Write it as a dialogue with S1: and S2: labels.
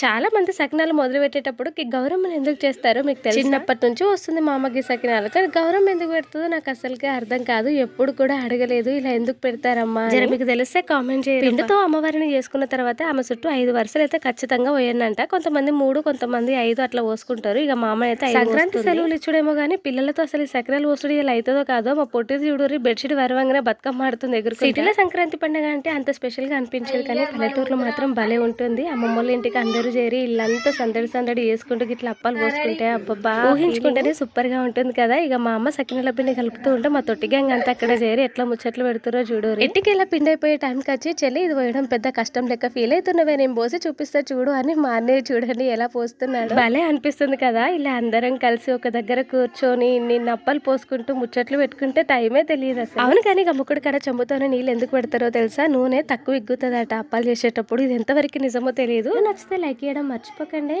S1: చాలా మంది సకినాలు మొదలు పెట్టేటప్పుడు గౌరమ్మని ఎందుకు చేస్తారో మీకు తెలుసు? చిన్నప్పటి నుంచి వస్తుంది మా అమ్మకి సకినాలు. కానీ గౌరమ్మ ఎందుకు పెడుతుందో నాకు అసలుకే అర్థం కాదు. ఎప్పుడు కూడా అడగలేదు. ఇలా ఎందుకు పెడతారమ్మా జర మీకు తెలిస్తే కామెంట్ చేయండి పిండితో అమ్మవారిని చేసుకున్న తర్వాత ఆమె చుట్టూ ఐదు వరుసలు అయితే ఖచ్చితంగా పోయండి కొంతమంది మూడు కొంతమంది ఐదు అట్లా పోసుకుంటారు. ఇక మా అమ్మ అయితే సంక్రాంతి సెలవులు ఇచ్చుడేమో కానీ పిల్లలతో అసలు ఈ సకినాలు పోసుడు ఇలా అవుతుందో కాదో మా పొట్టి చూడూరి బెడ్షీట్ వరవంగానే బతుకమ్మ ఆడుతుంది ఎగురు సిటీలో సంక్రాంతి పండుగ అంటే అంత స్పెషల్గా అనిపించేది కానీ పల్లెటూరులో మాత్రం భలే ఉంటుంది. అమ్మమ్మ ఇంటికి అందరూ చేరి ఇల్లంతా సందడి సందడి చేసుకుంటూ ఇట్లా అప్పాలు పోసుకుంటే అబ్బబ్బా ఊహించుకుంటేనే సూపర్గా ఉంటుంది కదా. ఇక మా అమ్మ సకినాల పిండి కలుపుతూ ఉంటే మా తొట్టి గ్యాంగ్ అంతా అక్కడ చేరి ఎట్లా ముచ్చట్లు పెడుతురో చూడు ఇంటికి ఇలా పిండి అయిపోయే టైంకి వచ్చి చెల్లి ఇది పోయడం పెద్ద కష్టం లెక్క ఫీల్ అవుతున్నవే. నేను పోసి చూపిస్తా చూడు అని మా అన్నయ్య చూడండి ఎలా పోస్తున్నాడు. భలే అనిపిస్తుంది కదా. ఇలా అందరం కలిసి ఒక దగ్గర కూర్చొని నిన్న అప్పలు పోసుకుంటూ ముచ్చట్లు పెట్టుకుంటే టైమే తెలియదు అసలు. అవును కానీ గమ్ముకుడి కాడ చెంబుతోనే నీళ్ళు ఎందుకు పెడతారో తెలుసా? నూనె తక్కువ ఎగ్గుతుందట అప్పాలు చేసేటప్పుడు. ఇది ఎంతవరకు నిజమో తెలియదు. నచ్చితే లైక్ చేయడం మర్చిపోకండి.